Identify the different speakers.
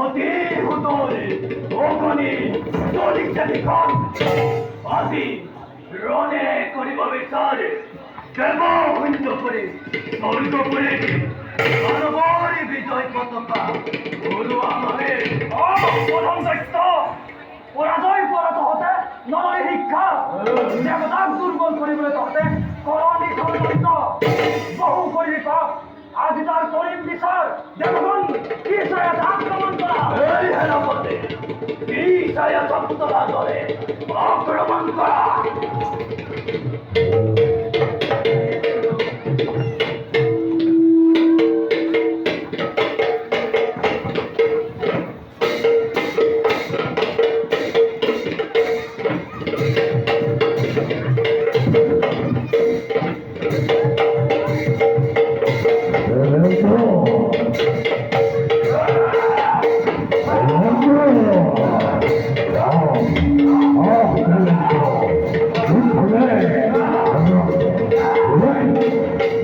Speaker 1: অতি হুদুর ওখানে চলিছে বিখন আজি রণে করিব বিচার। কেব হইন্দ করে স্বর্গ করে, মানবরী বিজয় পতাকা গুরু আমাদের প্রথম দায়িত্ব পরাজয় পরাত হতে 의 শিক্ষা। দেৱতাক দুৰ্বল কৰিবলৈ তহঁতে কৰণী বহু কৰিলি পাপ আজি হৃদয়ে সপ্তরা ধরে অগ্রমণ করা Thank you. Thank you.